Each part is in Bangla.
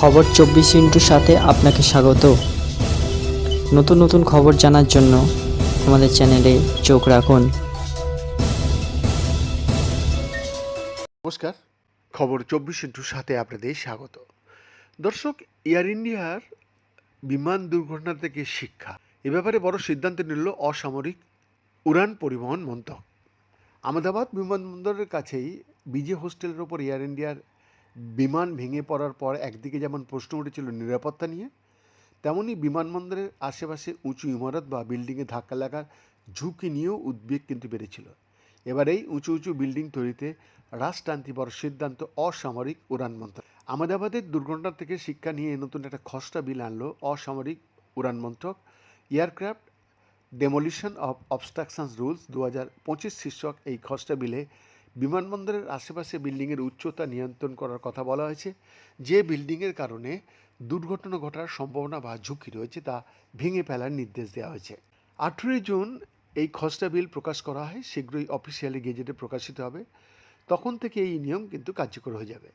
খবর চব্বিশ ইন্টুর সাথে আপনাকে স্বাগত। নতুন নতুন খবর জানার জন্য আমাদের চ্যানেলে চোখ রাখুন। নমস্কার, খবর চব্বিশ ইন্টুর সাথে আপনাদের স্বাগত। দর্শক, এয়ার ইন্ডিয়ার বিমান দুর্ঘটনা থেকে শিক্ষা। এ ব্যাপারে বড় সিদ্ধান্ত নিল অসামরিক উড়ান পরিবহন মন্ত্রক। আহমেদাবাদ বিমানবন্দরের কাছেই বিজে হোস্টেলের ওপর এয়ার ইন্ডিয়ার বিমান ভেঙে পড়ার পর একদিকে যেমন প্রশ্ন উঠেছিল নিরাপত্তা নিয়ে তেমনই বিমানবন্দরের আশেপাশে উঁচু ইমারত বা বিল্ডিংয়ে ধাক্কা লাগার ঝুঁকি নিয়েও উদ্বেগ কিন্তু বেড়েছিল। এবার এই উঁচু উঁচু বিল্ডিং তৈরিতে রাজটান্তি বড় সিদ্ধান্ত অসামরিক উড়ান মন্ত্রক আহমেদাবাদের দুর্ঘটনা থেকে শিক্ষা নিয়ে নতুন একটা খসড়া বিল আনলো অসামরিক উড়ান মন্ত্রক। Aircraft demolition of obstructions rules দু হাজার পঁচিশ শীর্ষক এই খসড়া বিলে বিমানবন্দরের আশেপাশে বিল্ডিংয়ের উচ্চতা নিয়ন্ত্রণ করার কথা বলা হয়েছে। যে বিল্ডিংয়ের কারণে দুর্ঘটনা ঘটার সম্ভাবনা বা ঝুঁকি রয়েছে তা ভেঙে ফেলার নির্দেশ দেওয়া হয়েছে। আঠেরোই জুন এই খসড়া বিল প্রকাশ করা হয়, শীঘ্রই অফিসিয়ালি গেজেটে প্রকাশিত হবে। তখন থেকে এই নিয়ম কিন্তু কার্যকর হয়ে যাবে।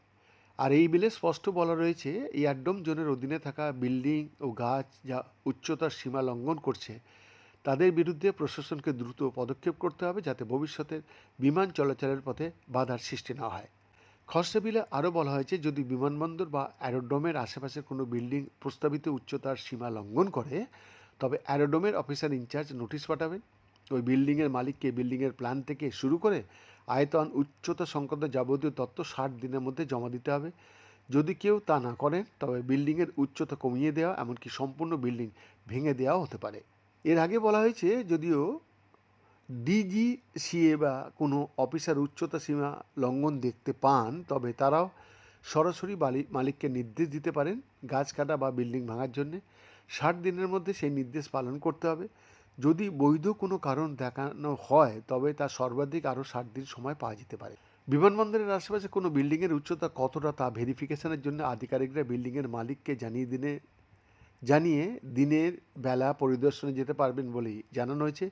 আর এই বিলে স্পষ্ট বলা রয়েছে এয়ারডোম জোনের অধীনে থাকা বিল্ডিং ও গাছ যা উচ্চতার সীমা লঙ্ঘন করছে তাদের বিরুদ্ধে প্রশাসনকে দ্রুত পদক্ষেপ করতে হবে যাতে ভবিষ্যতে বিমান চলাচলের পথে বাধার সৃষ্টি না হয়। খসড়া আরও বলা হয়েছে, যদি বিমানবন্দর বা অ্যারোড্রোমের আশেপাশের কোনো বিল্ডিং প্রস্তাবিত উচ্চতার সীমা লঙ্ঘন করে, তবে অ্যারোড্রোমের অফিসার ইনচার্জ নোটিশ পাঠাবেন। ওই বিল্ডিংয়ের মালিককে বিল্ডিংয়ের প্ল্যান থেকে শুরু করে আয়তন, উচ্চতা সংক্রান্ত যাবতীয় তথ্য ষাট দিনের মধ্যে জমা দিতে হবে। যদি কেউ তা না করেন, তবে বিল্ডিংয়ের উচ্চতা কমিয়ে দেওয়া, এমনকি সম্পূর্ণ বিল্ডিং ভেঙে দেওয়াও হতে পারে। এর আগে বলা হয়েছে যদিও ডিজিসিএ বা কোনো অফিসার উচ্চতা সীমা লঙ্ঘন দেখতে পান, তবে তারাও সরাসরি মালিককে নির্দেশ দিতে পারেন গাছ কাটা বা বিল্ডিং ভাঙার জন্যে। ষাট দিনের মধ্যে সেই নির্দেশ পালন করতে হবে। যদি বৈধ কোনো কারণ দেখানো হয়, তবে তা সর্বাধিক আরও ষাট দিন সময় পাওয়া যেতে পারে। বিমানবন্দরের আশেপাশে কোনো বিল্ডিংয়ের উচ্চতা কতটা তা ভেরিফিকেশনের জন্য আধিকারিকরা বিল্ডিংয়ের মালিককে জানিয়ে দিনে জানিয়ে দিনের বেলা পরিদর্শনে যেতে পারবেন বলেই জানানো হয়েছে।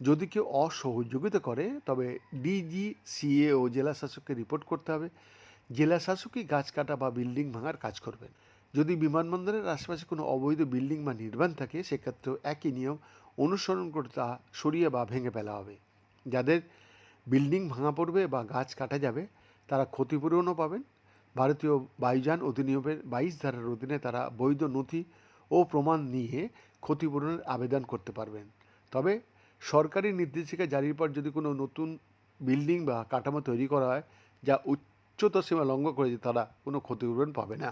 যদি কেউ অসহযোগিতা করে, তবে ডিজিসিএ ও জেলা শাসককে রিপোর্ট করতে হবে। জেলা শাসকই গাছ কাটা বা বিল্ডিং ভাঙার কাজ করবেন। যদি বিমানবন্দরের আশেপাশে কোনো অবৈধ বিল্ডিং বা নির্মাণ থাকে, সেক্ষেত্রেও একই নিয়ম অনুসরণ করে তা সরিয়ে বা ভেঙে ফেলা হবে। যাদের বিল্ডিং ভাঙা পড়বে বা গাছ কাটা যাবে, তারা ক্ষতিপূরণও পাবেন। ভারতীয় বায়ুযান অধিনিয়মের বাইশ ধারার অধীনে তারা বৈধ নথি ও প্রমাণ নিয়ে ক্ষতিপূরণের আবেদন করতে পারবেন। তবে সরকারি নির্দেশিকা জারির পর যদি কোনো নতুন বিল্ডিং বা কাঠামো তৈরি করা হয়, যা উচ্চতা সীমা লঙ্ঘন করেছে তারা কোনো ক্ষতিপূরণ পাবে না।